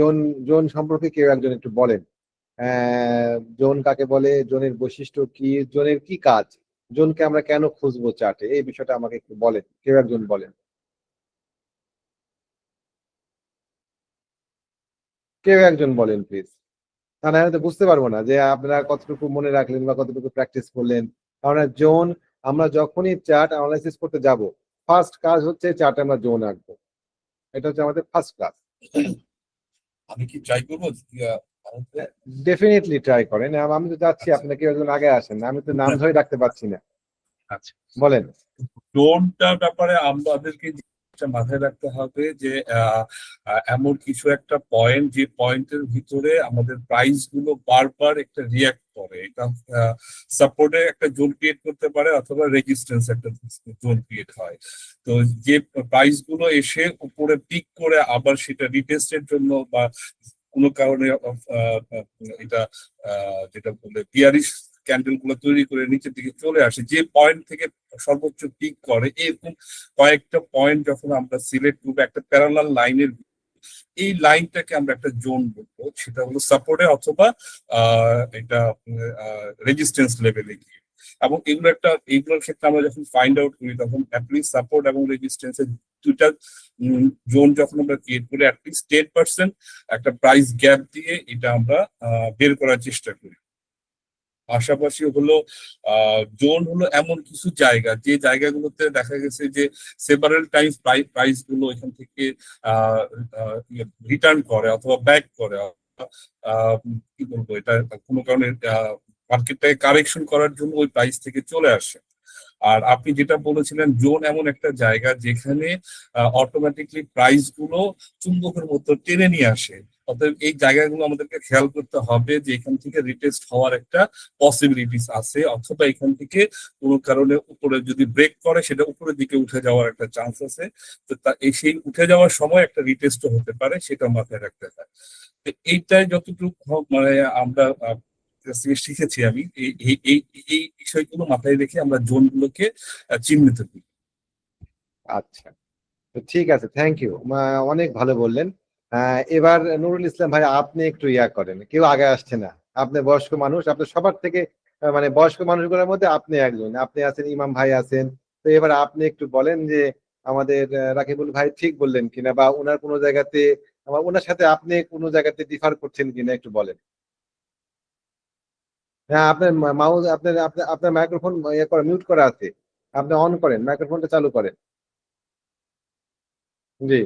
Zone zone সম্পর্কে কেউ একজন একটু বলেন। জোন কাকে বলে? জোনের বৈশিষ্ট্য কি? জোনের কি কাজ? জোনকে আমরা কেন খুঁজবো চার্টে? এই বিষয়টা আমাকে একটু বলেন। কেউ একজন বলেন। কেউ একজন বলেন প্লিজ তা না বুঝতে পারব না যে আপনারা কতটুকু মনে রাখলেন বা কতটুকু প্র্যাকটিস করলেন। কারণ জোন, আমরা যখনই চার্ট অ্যানালাইসিস করতে যাব ফার্স্ট কাজ হচ্ছে চার্টে আমরা জোন আঁকবো। এটা হচ্ছে আমাদের ফার্স্ট ক্লাস আমি কি ট্রাই করব? ডেফিনেটলি ট্রাই করেন। আমি তো যাচ্ছি আপনি ওই একজন আগে আসেন। আমি তো নাম ধরে রাখতে পারছি না। আচ্ছা। বলেন। ড্রোনটার ব্যাপারে আমাদেরকে যেটা মাথায় রাখতে হবে যে এমন কিছু একটা পয়েন্ট যে পয়েন্টের ভিতরে আমাদের প্রাইসগুলো বারবার একটা রিয়াক্ট করে। এটা সাপোর্টে একটা জোন ক্রিয়েট করতে পারে অথবা রেজিস্ট্যান্স একটা জোন ক্রিয়েট হয়। তো যে প্রাইসগুলো এসে উপরে পিক করে আবার সেটা রিটেস্টের জন্য বা কোনো কারণে এটা যেটা বলে বিয়ারিশ ক্যান্ডেলগুলো তৈরি করে নিচের দিকে চলে আসে। যে পয়েন্ট থেকে সর্বোচ্চ পিক করে, এরকম কয়েকটা পয়েন্ট যখন আমরা সিলেক্ট করব, একটা প্যারালাল লাইনের এই লাইনটাকে আমরা একটা জোন বলব। সেটা হলো সাপোর্টে অথবা এটা রেজিস্ট্যান্স লেভেলে গিয়ে। এবং এগুলো একটা এইগুলোর ক্ষেত্রে আমরা যখন ফাইন্ড আউট করি, তখন অ্যাটলিস্ট সাপোর্ট এবং রেজিস্ট্যান্সের দুইটা জোন যখন আমরা ক্রিয়েট করি অ্যাটলিস্ট টেন পার্সেন্ট একটা প্রাইস গ্যাপ দিয়ে এটা আমরা বের করার চেষ্টা করি। পাশাপাশি হলো জোন হলো এমন কিছু জায়গা, যে জায়গাগুলোতে দেখা গেছে যে সেভারেল টাইমস প্রাইসগুলো এখান থেকে রিটার্ন করে অথবা ব্যাক করে। কি বলব, এটা কোনো কারণে মার্কেটটাকে কারেকশন করার জন্য ওই প্রাইস থেকে চলে আসে। আর আপনি যেটা বলেছিলেন, জোন এমন একটা জায়গা যেখানে অটোমেটিকলি প্রাইসগুলো চুম্বকের মতো টেনে নিয়ে আসে। অতএব এই জায়গাগুলো আমাদেরকে খেয়াল করতে হবে যে এখান থেকে রিটেস্ট হওয়ার একটা পসিবিলিটিস আছে, অথবা এখান থেকে কোনো কারণে উপরে যদি ব্রেক করে, সেটা উপরের দিকে উঠে যাওয়ার একটা চান্স আছে। তো এই সেই উঠে যাওয়ার সময় একটা রিটেস্টও হতে পারে, সেটা মাথায় রাখতে হয়। তো এইটাই যতটুকু হোক মানে আমরা শিখেছি আমি, এই, এই- বিষয়গুলো মাথায় রেখে আমরা জোনগুলোকে চিহ্নিত করি। আচ্ছা। ঠিক আছে থ্যাংক ইউ অনেক ভালো বললেন। এবার নুরুল ইসলাম ভাই, আপনি একটু ইয়া করেন। কেউ আগে আসছে না। আপনি বয়স্ক মানুষ, আপনি সবার থেকে মানে বয়স্ক মানুষগুলোর মধ্যে আপনি একজন। আপনি আছেন, ইমাম ভাই আছেন। তো এবার আপনি একটু বলেন যে, আমাদের রাকিবুল ভাই ঠিক বললেন কিনা বা ওনার কোনো জায়গাতে ওনার সাথে আপনি কোনো জায়গাতে ডিফার করছেন কিনা একটু বলেন। হ্যাঁ আপনার মাউস আপনার আপনার মাইক্রোফোন ইয়ে করা মিউট করা আছে। আপনি অন করেন মাইক্রোফোনটা চালু করেন। জি।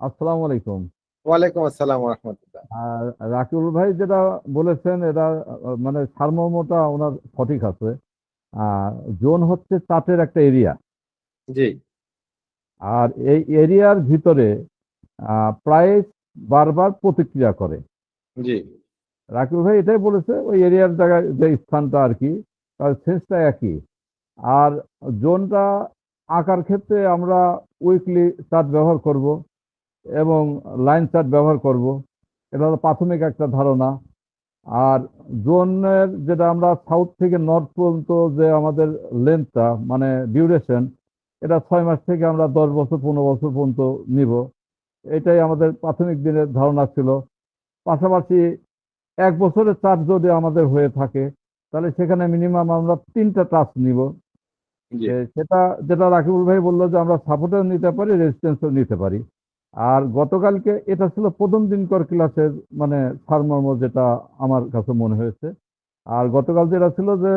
আসসালামু আলাইকুম। ওয়ালাইকুম আসসালাম রহমতুল্লাহ আর রাকিবুল ভাই যেটা বলেছেন এটা মানে সারমর্মটা ওনার সঠিক আছে। জোন হচ্ছে চার্টের একটা এরিয়া। জি। আর এই এরিয়ার ভিতরে প্রাইস বারবার প্রতিক্রিয়া করে। জি। রাকিবুল ভাই এটাই বলেছে ওই এরিয়ার জায়গায় যে স্থানটা আর কি তার সেন্সটা একই। আর জোনটা আঁকার ক্ষেত্রে আমরা উইকলি চার্ট ব্যবহার করব। এবং লাইন চার্ট ব্যবহার করব। এটা হলো প্রাথমিক একটা ধারণা। আর জোনের যেটা আমরা সাউথ থেকে নর্থ পর্যন্ত যে আমাদের লেন্থটা মানে ডিউরেশন এটা ছয় মাস থেকে আমরা দশ বছর পনেরো বছর পর্যন্ত নিব। এটাই আমাদের প্রাথমিক দিনের ধারণা ছিল। পাশাপাশি এক বছরের চার্জ যদি আমাদের হয়ে থাকে তাহলে সেখানে মিনিমাম আমরা তিনটা টাচ নিব। সেটা যেটা রাকিবুল ভাই বলল যে আমরা সাপোর্টও নিতে পারি রেজিস্ট্যান্সও নিতে পারি। আর গতকালকে এটা ছিল প্রথম দিনকর ক্লাসের মানে সারমর্ম যেটা আমার কাছে মনে হয়েছে। আর গতকাল যেটা ছিল যে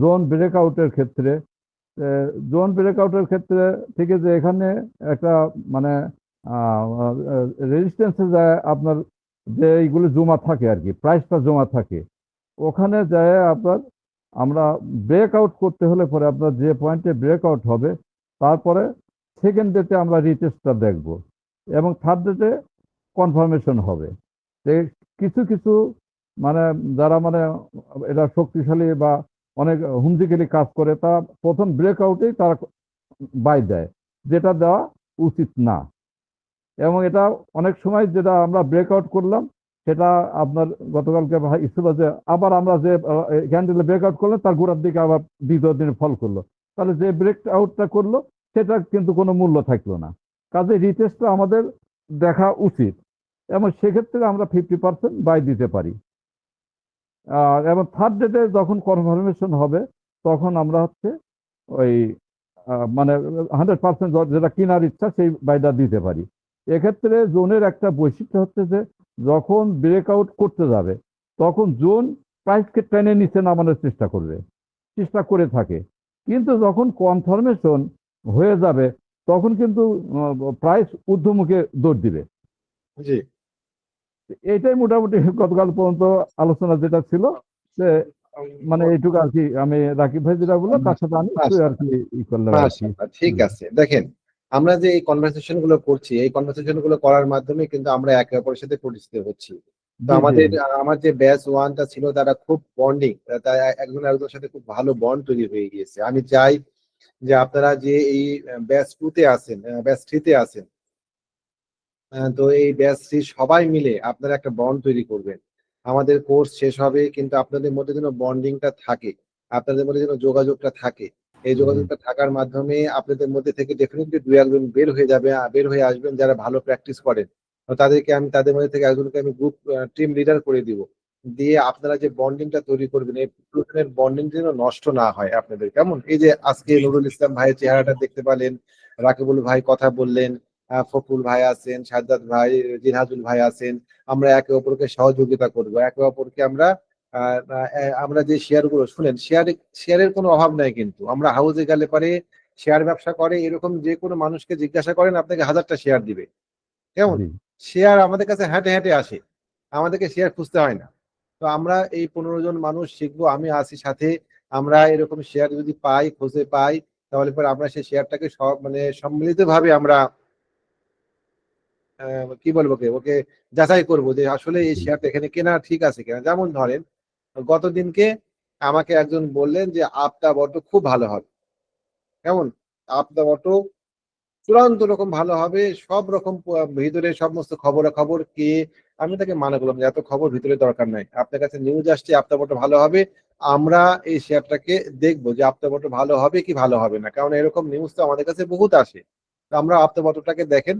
জোন ব্রেকআউটের ক্ষেত্রে জোন ব্রেকআউটের ক্ষেত্রে থেকে যে এখানে একটা মানে রেজিস্ট্যান্সে যায় আপনার যে এইগুলো জমা থাকে আর কি প্রাইসটা জমা থাকে, ওখানে যায় আপনার, আমরা ব্রেক আউট করতে হলে পরে আপনার যে পয়েন্টে ব্রেক আউট হবে, তারপরে সেকেন্ড ডেটে আমরা রিটেস্টটা দেখব। এবং থার্ড ডেটে কনফার্মেশন হবে। কিছু কিছু মানে যারা মানে এটা শক্তিশালী বা অনেক হুমজিক্যালি কাজ করে, তারা প্রথম ব্রেক আউটেই তারা বাই দেয়, যেটা দেওয়া উচিত না। এবং এটা অনেক সময় যেটা আমরা ব্রেক আউট করলাম, সেটা আপনার গতকালকে ছিল যে আবার আমরা যে ক্যান্ডেলে ব্রেক আউট করলাম তার গোড়ার দিকে আবার দ্বিতীয় দিনে ফল করল। তাহলে যে ব্রেক আউটটা করল সেটা কিন্তু কোনো মূল্য থাকল না। কাজে রিটেস্টটা আমাদের দেখা উচিত। এবং সেক্ষেত্রে আমরা ফিফটি পার্সেন্ট বাই দিতে পারি। আর এবং থার্ড ডেটে যখন কনফার্মেশন হবে, তখন আমরা হচ্ছে ওই মানে হান্ড্রেড পার্সেন্ট যেটা কেনার ইচ্ছা সেই বাইটা দিতে পারি। এক্ষেত্রে জোনের একটা বৈশিষ্ট্য হচ্ছে যে, যখন ব্রেকআউট করতে যাবে, তখন জোন প্রাইসকে টেনে নিচে নামানোর চেষ্টা করবে, চেষ্টা করে থাকে। কিন্তু যখন কনফার্মেশন হয়ে যাবে তখন কিন্তু প্রাইস ঊর্ধ্বমুখে দৌড় দিবে। জি। এইটাই মোটামুটি গতকাল পর্যন্ত আলোচনা যেটা ছিল যে মানে এইটুকু আর কি আমি রাকিব ভাই যেটা বলল তার সাথে আমি আর কি ই করলাম আর কি মাশাআল্লাহ, ঠিক আছে। দেখেন আমরা যে এই কনভারসেশনগুলো করছি এই কনভারসেশনগুলো করার মাধ্যমে কিন্তু আমরা একে অপরের সাথে পরিচিত হচ্ছি। তো আমাদের আমার যে ব্যাচ ওয়ানটা ছিল তারা খুব বন্ডিং তাই একজন একজনের সাথে খুব ভালো বন্ড তৈরি হয়ে গিয়েছে। আমি চাই যে আপনারা যে এই ব্যাচ টুতে আছেন ব্যাচ থ্রিতে আছেন তো এই ব্যাচ থ্রি সবাই মিলে আপনারা একটা বন্ড তৈরি করবেন। আমাদের কোর্স শেষ হবে কিন্তু আপনাদের মধ্যে যেন বন্ডিংটা থাকে আপনাদের মধ্যে যেন যোগাযোগটা থাকে। এই যোগাযোগটা থাকার মাধ্যমে আপনাদের মধ্যে থেকে ডেফিনেটলি দু একজন বের হয়ে যাবে বের হয়ে আসবেন যারা ভালো প্র্যাকটিস করেন। তাদেরকে আমি তাদের মধ্যে থেকে একজনকে আমি গ্রুপ টিম লিডার করে দিব। দিয়ে আপনারা যে বন্ডিংটা তৈরি করবেন এই প্লুটনের বন্ডিং যেন নষ্ট না হয় আপনাদের। কেমন? এই যে আজকে নুরুল ইসলাম ভাইয়ের চেহারাটা দেখতে পেলেন রাকিবুল ভাই কথা বললেন ফকুল ভাই আছেন সাজ্জাদ ভাই জিনহাজুল ভাই আছেন আমরা একে অপরকে সহযোগিতা করব। একে অপরকে আমরা আমরা যে শেয়ারগুলো শুনেন শেয়ার শেয়ারের কোনো অভাব নাই কিন্তু। আমরা হাউসে গেলে পারে শেয়ার ব্যবসা করে এরকম যে কোনো মানুষকে জিজ্ঞাসা করেন আপনাকে হাজারটা শেয়ার দিবে। কেমন? শেয়ার আমাদের কাছে হেঁটে হেঁটে আসে। আমাদেরকে শেয়ার খুঁজতে হয় না। তো আমরা এই পনেরো জন মানুষ শিখব আমি আছি সাথে। আমরা এরকম শেয়ার যদি পাই খুঁজে পাই তাহলে পরে আমরা সেই শেয়ারটাকে সব মানে সম্মিলিত ভাবে আমরা আহ, কি বলব ওকে ওকে যাচাই করব যে আসলে এই শেয়ারটা এখানে কেনা ঠিক আছে কিনা। যেমন ধরেন গত দিনকে আমাকে একজন বললেন যে আপটা বটো খুব ভালো হবে। কেমন? আপটা বটো চূড়ান্ত রকম ভালো হবে, সব রকম ভিতরে সমস্ত খবরাখবর কে, আমি তাকে মানা করলাম যে এত খবর ভিতরে দরকার নাই। আপনার কাছে নিউজ আসছে আপতাবটো ভালো হবে, আমরা এই শেয়ারটাকে দেখব যে আপতাবটো ভালো হবে কি ভালো হবে না। কারণ এরকম নিউজ তো আমাদের কাছে বহুত আসে। আমরা আপতাবটোটাকে দেখেন।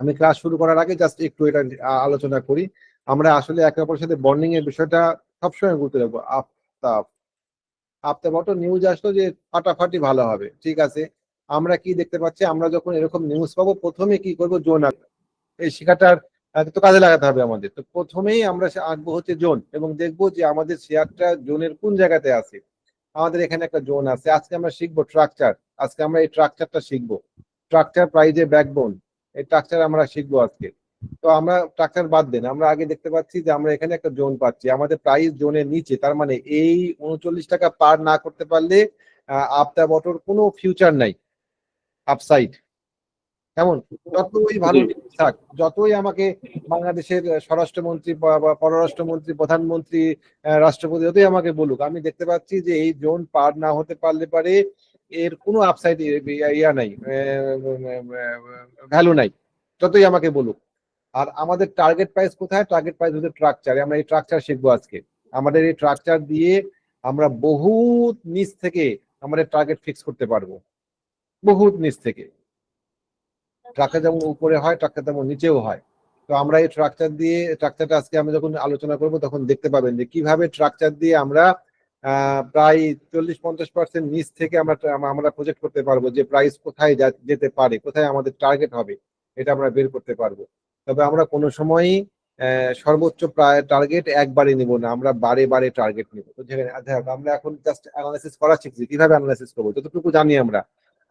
আমি ক্লাস শুরু করার আগে জাস্ট একটু এটা আলোচনা করি। আমরা আসলে একে অপরের সাথে বন্ডিং এর বিষয়টা সবসময় গুরুত্ব দেবো। আফতাব আপতাবটো নিউজ আসলো যে ফাটাফাটি ভালো হবে, ঠিক আছে? আমরা কি দেখতে পাচ্ছি? আমরা যখন এরকম নিউজ পাবো প্রথমে কি করব? জোন আঁকবো। এই আহ, তো কাজে লাগাতে হবে আমাদের। তো প্রথমেই আমরা আঁকবো হচ্ছে জোন এবং দেখব যে আমাদের শেয়ারটা জোনের কোন জায়গাতে আছে। আমাদের এখানে একটা জোন আছে। আজকে আমরা শিখব স্ট্রাকচার আজকে আমরা এই স্ট্রাকচারটা শিখব। স্ট্রাকচার প্রাইজে ব্যাকবোন এই স্ট্রাকচার আমরা শিখব আজকে। তো আমরা স্ট্রাকচার বাদ দেন। আমরা আগে দেখতে পাচ্ছি যে আমরা এখানে একটা জোন পাচ্ছি। আমাদের প্রাইস জোনের নিচে তার মানে এই উনচল্লিশ টাকা পার না করতে পারলে আপটা বটর কোনো ফিউচার নাই। আপসাইড কেমন? যতই ভালো থাক যতই আমাকে বাংলাদেশের স্বরাষ্ট্রমন্ত্রী পররাষ্ট্রমন্ত্রী প্রধানমন্ত্রী রাষ্ট্রপতি যতই আমাকে বলুক আমি দেখতে পাচ্ছি যে এই জোন পার না হতে পারলে পারে এর কোনো আপসাইড ইয়া নাই ভ্যালু নাই যতই আমাকে বলুক। আর আমাদের টার্গেট প্রাইস কোথায়? টার্গেট প্রাইস হচ্ছে ট্রাকচার আমরা এই ট্রাকচার শিখব আজকে। আমাদের এই ট্রাকচার দিয়ে আমরা বহুত নিচ থেকে আমাদের টার্গেট ফিক্স করতে পারব। বহুত নিচ থেকে। ট্রাকটা যেমন উপরে হয়, ট্রাকটা তেমন নিচেও হয়। তো আমরা এই ট্রাকচার দিয়ে ট্রাকচারটা আজকে আমি যখন আলোচনা করব তখন দেখতে পাবেন যে কীভাবে ট্রাকচার দিয়ে আমরা প্রায় চল্লিশ পঞ্চাশ পার্সেন্ট নিচ থেকে আমরা আমরা প্রজেক্ট করতে পারব যে প্রাইস কোথায় যেতে পারে, কোথায় আমাদের টার্গেট হবে, এটা আমরা বের করতে পারব। তবে আমরা কোনো সময়ই সর্বোচ্চ প্রায় টার্গেট একবারে নিব না, আমরা বারে বারে টার্গেট নিব। তো যেখানে আমরা এখন জাস্ট অ্যানালাইসিস করা শিখছি, কীভাবে অ্যানালাইসিস করব? যতটুকু জানি আমরা।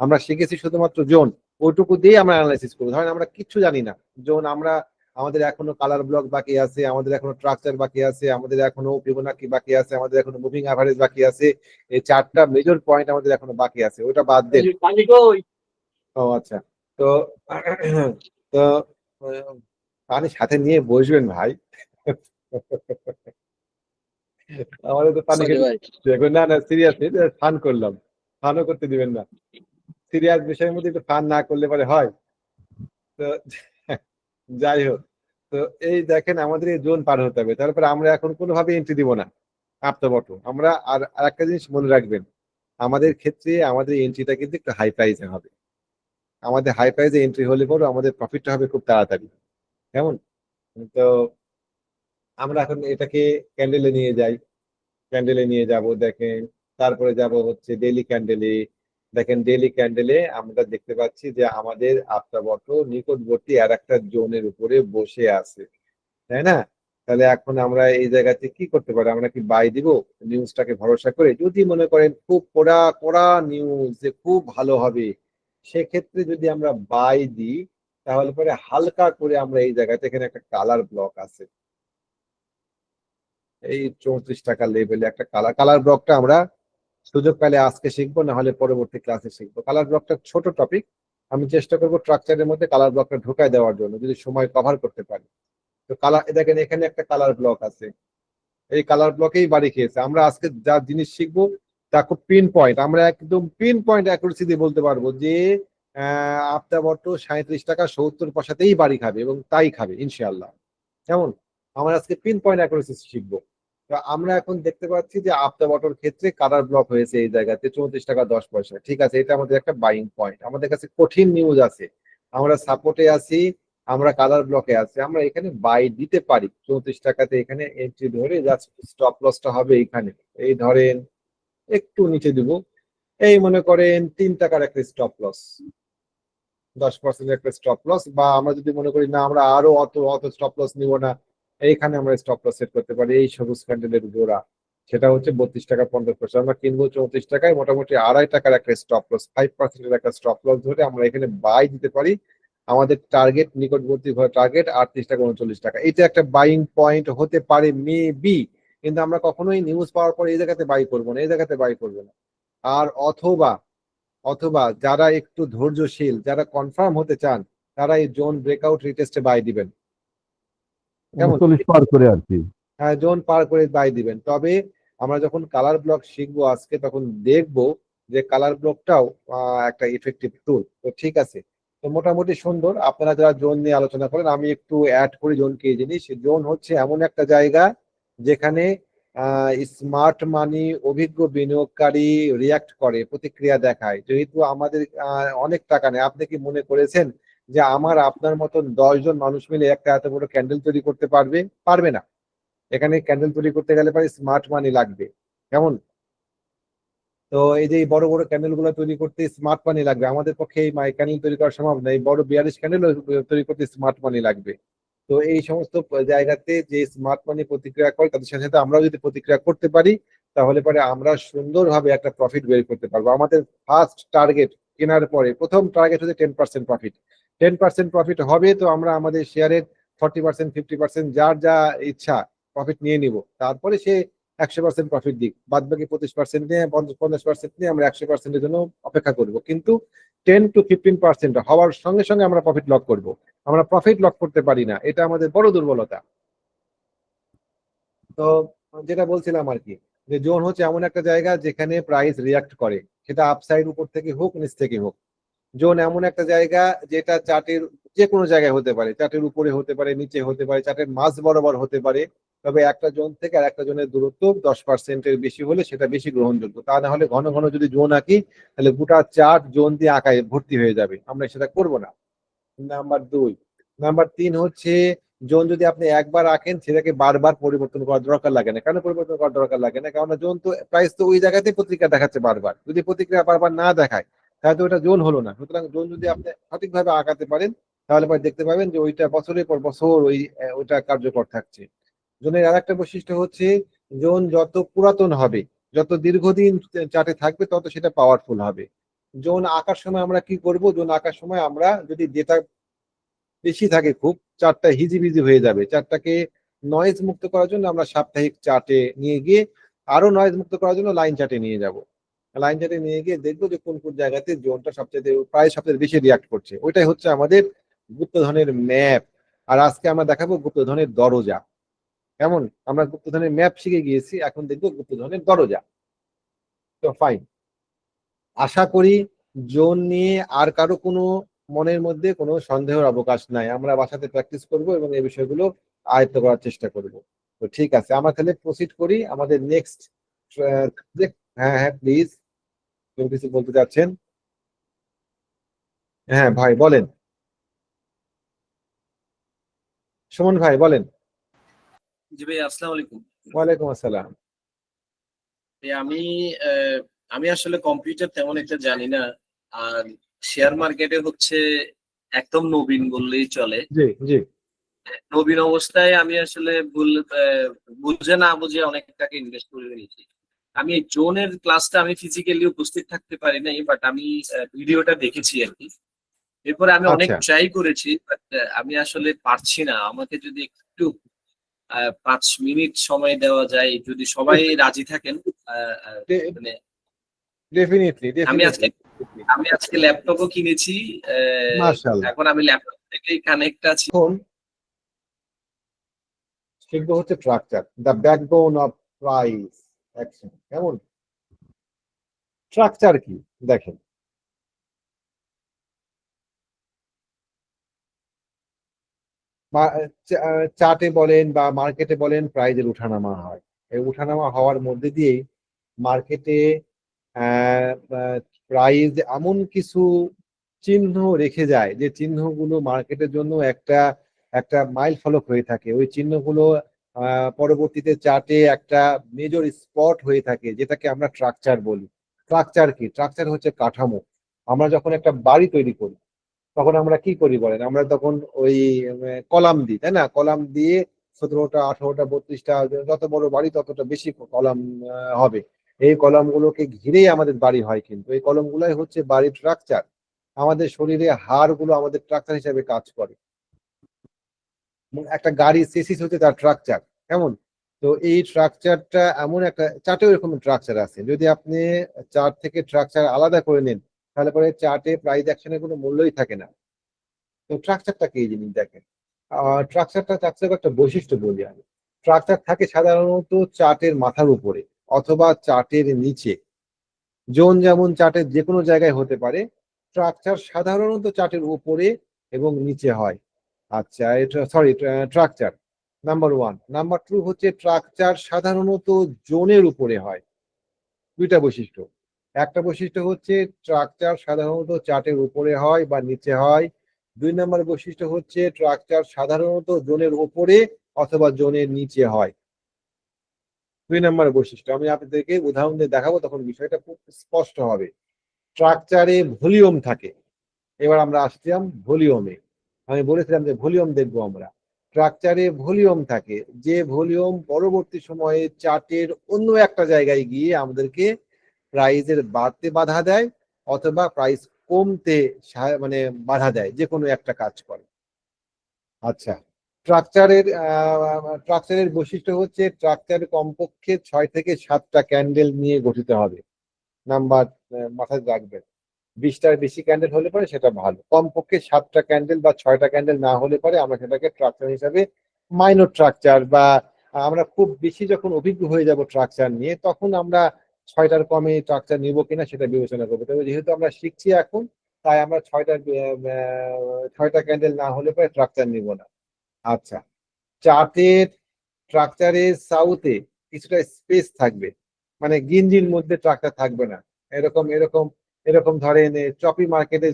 আমরা শিখেছি শুধুমাত্র জোন ওইটুকু দিয়ে আমরা অ্যানালাইসিস করব। ধরেন আমরা কিচ্ছু জানি না। জোন আমরা আমাদের এখনও কালার ব্লক বাকি আছে আমাদের এখনও স্ট্রাকচার বাকি আছে আমাদের এখনও ফিবোনাকি বাকি আছে আমাদের এখনও মুভিং অ্যাভারেজ বাকি আছে এই চারটা মেজর পয়েন্ট আমাদের এখনও বাকি আছে ওটা বাদ দেন। ও আচ্ছা তো তো পানি সাথে নিয়ে বসবেন ভাই। আমাদের তো পানি না না সিরিয়াসলি ফান করলাম। ফানও করতে দিবেন না। সিরিয়াস বিষয়ের মধ্যে একটু ফান না করলে পরে হয়। তো যাই হোক, তো এই দেখেন আমাদের এই জোন পার হতে হবে। তারপরে আমরা এখন কোনোভাবে এন্ট্রি দিব না আপ্তবট আমরা আর একটা জিনিস মনে রাখবেন, আমাদের ক্ষেত্রে আমাদের এন্ট্রিটা কিন্তু একটু হাই প্রাইসে হবে। আমাদের হাই প্রাইসে এন্ট্রি হলে পরে আমাদের প্রফিটটা হবে খুব তাড়াতাড়ি। কেমন? তো আমরা এখন এটাকে ক্যান্ডেলে নিয়ে যাই। ক্যান্ডেলে নিয়ে যাব, দেখেন। তারপরে যাব হচ্ছে ডেলি ক্যান্ডেলে দেখেন ডেলি ক্যান্ডেলে আমরা দেখতে পাচ্ছি যে আমাদের আফটাবট নিকটবর্তী আর একটা জোনের উপরে বসে আছে, তাই না? তাহলে এখন আমরা এই জায়গাতে কি করতে পারি? আমরা কি বাই দিব? নিউজটাকে ভরসা করে? যদি মনে করেন খুব কড়া কড়া নিউজ যে খুব ভালো হবে, সেক্ষেত্রে যদি আমরা বাই দিই, তাহলে পরে হালকা করে আমরা এই জায়গাতে এখানে একটা কালার ব্লক আছে। এই চৌত্রিশ টাকা লেভেলে একটা কালার কালার ব্লকটা আমরা সুযোগ পেলে আজকে শিখব না হলে পরবর্তী ক্লাসে শিখব। কালার ব্লকটা ছোট টপিক আমি চেষ্টা করব স্ট্রাকচারের মধ্যে কালার ব্লকটা ঢুকায় দেওয়ার জন্য, যদি সময় কভার করতে পারি। তো কালার দেখেন এখানে একটা কালার ব্লক আছে। এই কালার ব্লকেই বাড়ি খেয়েছে। আমরা আজকে যা জিনিস শিখব, তা খুব পিন পয়েন্ট আমরা একদম পিন পয়েন্ট অ্যাকুরেসি দিয়ে বলতে পারব যে আফতাবর্ত সাঁত্রিশ টাকা সত্তর পয়সাতেই বাড়ি খাবে এবং তাই খাবে, ইনশাআল্লাহ। কেমন? আমরা আজকে পিন পয়েন্ট অ্যাকুরেসি শিখব। আমরা এখন দেখতে পাচ্ছি যে আফতাবটর ক্ষেত্রে কালার ব্লক হয়েছে এই জায়গাতে চৌত্রিশ টাকা দশ পয়সা। ঠিক আছে, এটা আমাদের একটা বাইং পয়েন্ট আমাদের কাছে কঠিন নিউজ আছে। আমরা সাপোর্টে আছি, আমরা কালার ব্লকে আছি, আমরা এখানে বাই দিতে পারি। চৌত্রিশ টাকাতে এখানে এন্ট্রি ধরে স্টপ লসটা হবে এখানে। এই ধরেন, একটু নিচে দিব। এই মনে করেন তিন টাকার একটা স্টপ লস দশ পার্সেন্ট একটা স্টপ লস বা আমরা যদি মনে করি, না, আমরা আরও অত অত স্টপ লস নিব না। এইখানে আমরা স্টপ লস সেট করতে পারি, এই সবুজ ক্যান্ডেলের জোড়া। সেটা হচ্ছে বত্রিশ টাকা পঞ্চাশ পয়সা। আমরা কিনবো চৌত্রিশ টাকায়, মোটামুটি আড়াই টাকার একটা স্টপ লস ফাইভ পার্সেন্টের একটা স্টপ লস ধরে আমরা এখানে বাই দিতে পারি। আমাদের টার্গেট নিকটবর্তী টার্গেট আটত্রিশ টাকা উনচল্লিশ টাকা। এটা একটা বাইং পয়েন্ট হতে পারে মে বি কিন্তু আমরা কখনোই নিউজ পাওয়ার পর এই জায়গাতে বাই করব না, এই জায়গাতে বাই করব না। আর অথবা অথবা যারা একটু ধৈর্যশীল, যারা কনফার্ম হতে চান, তারা এই জোন ব্রেকআউট রিটেস্টে বাই দিবেন। উনচল্লিশ পার করে আর কি। হ্যাঁ জোন পার করে বাই দিবেন। তবে আমরা যখন কালার ব্লক শিখব আজকে তখন দেখব যে কালার ব্লকটাও একটা ইফেক্টিভ টুল তো ঠিক আছে। তো মোটামুটি সুন্দর। আপনারা যারা জোন নিয়ে আলোচনা করেন আমি একটু অ্যাড করি জোনকে এই জিনিস। জোন হচ্ছে এমন একটা জায়গা যেখানে স্মার্ট মানি অভিজ্ঞ বিনিয়োগকারী রিয়াক্ট করে প্রতিক্রিয়া দেখায়। যেহেতু আমাদের অনেক টাকা নেই। আপনি কি মনে করেছেন যে আমার আপনার মতন দশজন মানুষ মিলে একটা এত বড় ক্যান্ডেল তৈরি করতে পারবে? পারবে না। এখানে ক্যান্ডেল তৈরি করতে গেলে পরে স্মার্ট মানি লাগবে। কেমন? তো এই যে বড় বড় ক্যান্ডেলগুলো তৈরি করতে স্মার্ট মানি লাগবে। আমাদের পক্ষে এই মাই ক্যান্ডেল তৈরি করা সম্ভব না। এই বড় বিয়াল্লিশ ক্যান্ডেল তৈরি করতে স্মার্ট মানি লাগবে। তো এই সমস্ত জায়গাতে যে স্মার্ট মানি প্রতিক্রিয়া করে, তাদের সাথে সাথে আমরাও যদি প্রতিক্রিয়া করতে পারি, তাহলে পরে আমরা সুন্দরভাবে একটা প্রফিট বের করতে পারব। আমাদের ফার্স্ট টার্গেট কেনার পরে, প্রথম টার্গেট হচ্ছে ten percent profit ten percent profit হবে, তো আমরা আমাদের শেয়ারের ফর্টি পার্সেন্ট ফিফটি পার্সেন্ট যার যা ইচ্ছা প্রফিট নিয়ে নিব। তারপরে সে একশো পার্সেন্ট প্রফিট দিক। বাদ বাকি পঁচিশ পার্সেন্ট নিয়ে পঞ্চাশ পঞ্চাশ পার্সেন্ট নিয়ে আমরা একশো পার্সেন্টের জন্য অপেক্ষা করব। কিন্তু টেন টু ফিফটিন পার্সেন্ট হওয়ার সঙ্গে সঙ্গে আমরা প্রফিট লক করব। আমরা প্রফিট লক করতে পারি না। এটা আমাদের বড় দুর্বলতা। তো যেটা বলছিলাম আর কি, যে জোন হচ্ছে এমন একটা জায়গা যেখানে প্রাইস রিয়াক্ট করে। সেটা আপসাইড উপর থেকে হোক, নিচ থেকে হোক। জোন এমন একটা জায়গা যেটা চার্টের যে কোনো জায়গায় হতে পারে চার্টের উপরে হতে পারে, নিচে হতে পারে চার্টের মাঝ বরাবর হতে পারে, তবে একটা জোন থেকে আর একটা জোনের দূরত্ব দশ পার্সেন্টের বেশি হলে সেটা বেশি গ্রহণযোগ্য। তা না হলে ঘন ঘন যদি জোন আঁকি, তাহলে গোটা চার্ট জোন দিয়ে আঁকায় ভর্তি হয়ে যাবে। আমরা সেটা করব না। নাম্বার দুই। নাম্বার তিন হচ্ছে, জোন যদি আপনি একবার আঁকেন, সেটাকে বারবার পরিবর্তন করার দরকার লাগে না। কেন পরিবর্তন করার দরকার লাগে না? কারণ জোন তো প্রাইস তো ওই জায়গাতে প্রতিক্রিয়া দেখাচ্ছে বারবার। যদি প্রতিক্রিয়া বারবার না দেখায় তাহলে তো ওটা জোন হলো না। সুতরাং জোন যদি আপনি সঠিকভাবে আঁকাতে পারেন, তাহলে পরে দেখতে পাবেন যে ওইটা বছরের পর বছর ওই ওইটা কার্যকর থাকছে। জোনের আর একটা বৈশিষ্ট্য হচ্ছে, জোন যত পুরাতন হবে, যত দীর্ঘদিন চার্টে থাকবে, তত সেটা পাওয়ারফুল হবে। জোন আঁকার সময় আমরা কি করব? জোন আঁকার সময় আমরা যদি ডেটা বেশি থাকে খুব, চারটা হিজিবিজি হয়ে যাবে। চারটাকে নয়েজ মুক্ত করার জন্য আমরা সাপ্তাহিক চার্টে নিয়ে গিয়ে আরও নয়েজ মুক্ত করার জন্য লাইন চার্টে নিয়ে যাব। লাইন চার্টে নিয়ে গিয়ে দেখব যে কোন কোন জায়গাতে জোনটা সবচেয়ে প্রায় সবচেয়ে বেশি রিয়াক্ট করছে। ওইটাই হচ্ছে আমাদের গুপ্তধনের ম্যাপ আর আজকে আমরা দেখাবো গুপ্তধনের দরজা। কেমন? আমরা গুপ্তধনের ম্যাপ শিখে গিয়েছি, এখন দেখব গুপ্তধনের দরজা। তো ফাইন আশা করি জোন নিয়ে আর কারও কোনো মনের মধ্যে কোনো সন্দেহের অবকাশ নাই। আমরা বাসাতে প্র্যাকটিস করব এবং এই বিষয়গুলো আয়ত্ত করার চেষ্টা করব। তো ঠিক আছে, আমরা তাহলে প্রসিড করি আমাদের নেক্সট হ্যাঁ হ্যাঁ প্লিজ কেউ কিছু বলতে চাচ্ছেন? হ্যাঁ ভাই বলেন। সুমন ভাই বলেন। জি ভাই আসসালামু আলাইকুম। ওয়ালাইকুম আসসালাম। আমি আমি আসলে কম্পিউটার তেমন একটা জানি না। আর শেয়ার মার্কেটে হচ্ছে একদম নবীন বললেই চলে। জি জি। নবীন অবস্থায় আমি আসলে ভুল বুঝে না বুঝে অনেক টাকা ইনভেস্ট করে নিয়েছি। আমি জোনের ক্লাসটা আমি ফিজিক্যালি উপস্থিত থাকতে পারি নাই বাট আমি ভিডিওটা দেখেছি আর কি। এরপরে আমি অনেক আচ্ছা। ট্রাই করেছি বাট আমি আসলে পারছি না। আমাকে যদি একটু পাঁচ মিনিট সময় দেওয়া যায় যদি সবাই রাজি থাকেন মানে ডেফিনেটলি আমি আজকে আমি আজকে ল্যাপটপও কিনেছি এখন আমি ল্যাপটপ থেকেই কানেক্ট আছি। শিখব হচ্ছে structure the backbone of price কেমন? ট্রাকচার কি? দেখেন। চার্টে বলেন বা মার্কেটে বলেন প্রাইজের উঠানামা হয়। এই উঠানামা হওয়ার মধ্যে দিয়েই মার্কেটে প্রাইজ এমন কিছু চিহ্ন রেখে যায় যে চিহ্নগুলো মার্কেটের জন্য একটা একটা মাইল ফলক হয়ে থাকে। ওই চিহ্নগুলো পরবর্তীতে চার্টে একটা মেজর স্পট হয়ে থাকে, যেটাকে আমরা ট্রাকচার বলি। ট্রাকচার কি? ট্রাকচার হচ্ছে কাঠামো। আমরা যখন একটা বাড়ি তৈরি করি, তখন আমরা কি করি বলেন? আমরা তখন ওই কলাম দিই, তাই না? কলাম দিয়ে সতেরোটা, আঠারোটা, বত্রিশটা, যত বড় বাড়ি, ততটা বেশি কলাম হবে। এই কলামগুলোকে ঘিরেই আমাদের বাড়ি হয় কিন্তু। এই কলমগুলোই হচ্ছে বাড়ির স্ট্রাকচার আমাদের শরীরে হাড়গুলো আমাদের স্ট্রাকচার হিসেবে কাজ করে। একটা গাড়ি সেসিস হচ্ছে তার স্ট্রাকচার কেমন? তো এই স্ট্রাকচারটা এমন একটা চার্টেও এরকম স্ট্রাকচার আছে। যদি আপনি চার্ট থেকে স্ট্রাকচার আলাদা করে নেন, তাহলে পরে চার্টে প্রাইস অ্যাকশনের কোনো মূল্যই থাকে না। তো স্ট্রাকচারটা কি এই জিনিস দেখেন? স্ট্রাকচারটা চার্টের একটা বৈশিষ্ট্য বলি আমি। স্ট্রাকচার থাকে সাধারণত চার্টের মাথার উপরে অথবা চার্টের নিচে। জোন যেমন চার্টের যে কোনো জায়গায় হতে পারে স্ট্রাকচার সাধারণত চার্টের উপরে এবং নিচে হয়। আচ্ছা এটা sorry structure number one number two হচ্ছে ট্রাকচার সাধারণত জোনের উপরে হয়। দুইটা বৈশিষ্ট্য। একটা বৈশিষ্ট্য হচ্ছে ট্রাকচার সাধারণত চার্টের উপরে হয় বা নিচে হয়। দুই নম্বর বৈশিষ্ট্য হচ্ছে ট্রাকচার সাধারণত জোনের উপরে অথবা জোনের নিচে হয়। দুই নম্বর বৈশিষ্ট্য। আমি আপনাদেরকে উদাহরণ দিয়ে দেখাবো, তখন বিষয়টা খুব স্পষ্ট হবে। ট্রাকচারে ভলিউম থাকে। এবার আমরা আসছিলাম ভলিউমে। আমি বলেছিলাম যে ভলিউম দেখব আমরা। স্ট্রাকচারে ভলিউম থাকে। যে ভলিউম পরবর্তী সময়ে চার্টের অন্য একটা জায়গায় গিয়ে আমাদেরকে প্রাইজের বাড়তে বাধা দেয় অথবা প্রাইস কমতে মানে বাধা দেয়, যে কোনো একটা কাজ করে। আচ্ছা স্ট্রাকচারের স্ট্রাকচারের বৈশিষ্ট্য হচ্ছে স্ট্রাকচার কমপক্ষে ছয় থেকে সাতটা ক্যান্ডেল নিয়ে গঠিত হবে। নাম্বার মাথায় রাখবেন। বিশটার বেশি ক্যান্ডেল হলে পরে সেটা ভালো। কমপক্ষে সাতটা ক্যান্ডেল বা ছয়টা ক্যান্ডেল না হলে পরে আমরা সেটাকে ট্রাকচার হিসাবে মাইনর স্ট্রাকচার বা আমরা খুব বেশি যখন অভিজ্ঞ হয়ে যাব ট্রাকচার নিয়ে, তখন আমরা ছয়টার কমে ট্রাকচার নিব কিনা সেটা বিবেচনা করব। তবে যেহেতু আমরা শিখছি এখন, তাই আমরা ছয়টা ছয়টা ক্যান্ডেল না হলে পরে ট্রাকচার নিব না। আচ্ছা চার্টের স্ট্রাকচারের সাউথে কিছুটা স্পেস থাকবে। মানে গিঞ্জির মধ্যে ট্রাকটা থাকবে না। এরকম এরকম এরকম ধরেন চপি মার্কেটে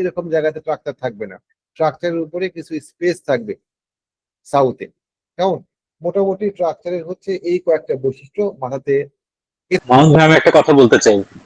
এরকম জায়গাতে ট্রাক্টর থাকবে না। ট্রাক্টরের উপরে কিছু স্পেস থাকবে সাউথে কেমন? মোটামুটি ট্রাক্টরের হচ্ছে এই কয়েকটা বৈশিষ্ট্য মাথাতে আমি একটা কথা বলতে চাই।